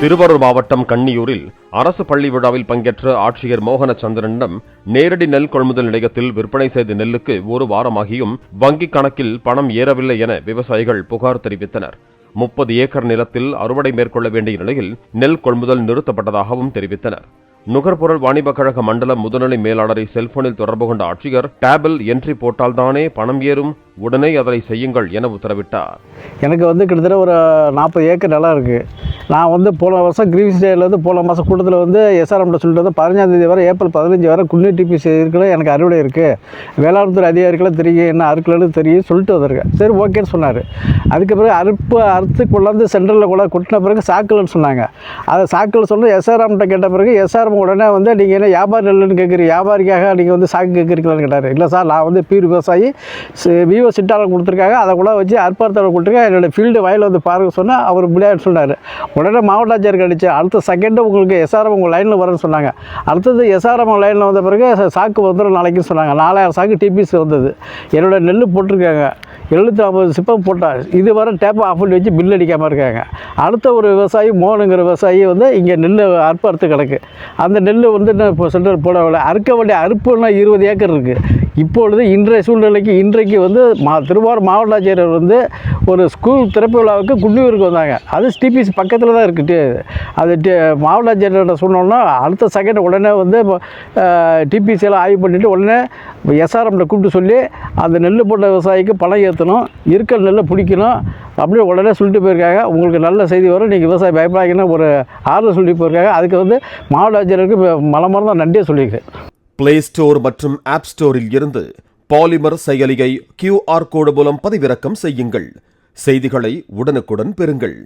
திருவாரூர் மாவட்டம் கண்ணியூரில் அரசு பள்ளி விழாவில் பங்கேற்ற ஆட்சியர் மோகனச்சந்திரனிடம் நேரடி நெல் கொள்முதல் நிலையத்தில் விற்பனை செய்த நெல்லுக்கு ஒரு வாரமாகியும் வங்கிக் கணக்கில் பணம் ஏறவில்லை என விவசாயிகள் புகார் தெரிவித்தனர். முப்பது ஏக்கர் நிலத்தில் அறுவடை மேற்கொள்ள வேண்டிய நிலையில் நெல் கொள்முதல் நிறுத்தப்பட்டதாகவும் தெரிவித்தனர். நுகர்பொருள் வாணிபக் கழக மண்டல முதுநிலை மேலாளரை செல்போனில் தொடர்பு கொண்ட ஆட்சியர் டேபிள் என்ட்ரி போட்டால்தானே பணம் ஏறும் உடனே அதனை செய்யுங்கள் என உத்தரவிட்டார். எனக்கு வந்து கிட்டத்தட்ட ஒரு நாற்பது ஏக்கர் நிலம் இருக்குது நான் வந்து போன வருஷம் கிரீஸ் டேலேருந்து போன மாதம் கூட்டத்தில் வந்து எஸ்ஆர்எம்ல சொல்லிட்டு வந்து பதினஞ்சாந்தேதி வரை ஏப்ரல் பதினஞ்சு வரை குன்னி டிபிசி இருக்குல்ல எனக்கு அறுவடை இருக்குது வேளாண் துறை அதிகாரிகளும் தெரியும் என்ன அறுக்கலன்னு தெரியும் சொல்லிட்டு வந்திருக்கேன். சரி ஓகேன்னு சொன்னார். அதுக்கு பிறகு அறுப்பு அறுத்து கொண்டாந்து சென்டரில் கூட கொட்டின பிறகு சாக்கல்னு சொன்னாங்க. அதை சாக்கல் சொல்லி எஸ்ஆர்எம்கிட்ட கேட்ட பிறகு எஸ்ஆர்எம் உடனே வந்து நீங்கள் என்ன வியாபாரி இல்லைன்னு கேட்குறீங்க வியாபாரிக்காக நீங்கள் வந்து சாக்கு கேட்குறீங்களான்னு கேட்டார். இல்லை சார் நான் வந்து பீர் விவசாயி. விவோ சிட்டாளம் கொடுத்துருக்காங்க. அதை கூட வச்சு அற்பார்த்தாளம் கொடுத்துருக்கேன் என்னோடய ஃபீல்டு வயலில் வந்து பாருங்க சொன்னால் அவர் முடியாதுன்னு சொன்னார். உடனே மாவட்ட ஆட்சியருக்கு அடிச்சு அடுத்த செகண்டு உங்களுக்கு எஸ்ஆர்எம் உங்கள் லைனில் வரும்னு சொன்னாங்க. அடுத்தது எஸ்ஆர்எம் லைனில் வந்த பிறகு சாக்கு வந்துடும் நாளைக்குன்னு சொன்னாங்க. நாலாயிரம் சாக்கு டிபிசி வந்தது. என்னோட நெல் போட்டிருக்காங்க. எழுநூற்றி ஐம்பது சிப்பம் போட்டால் இதுவரை டேப்பை ஆஃப் பண்ணி வச்சு பில் அடிக்காமல் இருக்காங்க. அடுத்த ஒரு விவசாயி மோனுங்கிற விவசாயி வந்து இங்கே நெல் அறுப்பு அறுத்து கிடக்கு. அந்த நெல் வந்து இப்போ சென்டர் போடவில்லை அறுக்க வேண்டிய அறுப்புன்னா இருபது ஏக்கர் இருக்குது இப்பொழுது இன்றைய சூழ்நிலைக்கு இன்றைக்கு வந்து மா திருவாரூர் மாவட்ட ஆட்சியர் வந்து ஒரு ஸ்கூல் திறப்பு விழாவுக்கு குன்னியூருக்கு வந்தாங்க. அது டிபிசி பக்கத்தில் தான் இருக்குது அது டி மாவட்ட ஆட்சியர்கிட்ட சொன்னோன்னா அடுத்த செகண்ட் உடனே வந்து டிபிசியெல்லாம் ஆய்வு பண்ணிவிட்டு உடனே எஸ்ஆர்எம்கிட்ட கூப்பிட்டு சொல்லி அந்த நெல் போட்ட விவசாயிக்கு பணம் ஏற்றணும் இருக்கிற நெல்லை பிடிக்கணும் அப்படியே உடனே சொல்லிட்டு போயிருக்காங்க. உங்களுக்கு நல்ல செய்தி வரும். நீங்கள் விவசாயி பயப்படாங்கன்னா ஒரு ஆறுதல் சொல்லி போயிருக்காங்க. அதுக்கு வந்து மாவட்ட ஆட்சியருக்கு தான் நன்றியே சொல்லியிருக்கேன் பிளே ஸ்டோர் மற்றும் ஆப் ஸ்டோரில் இருந்து பாலிமர் செயலியை கியூஆர் கோடு மூலம் பதிவிறக்கம் செய்யுங்கள். செய்திகளை உடனுக்குடன் பெறுங்கள்.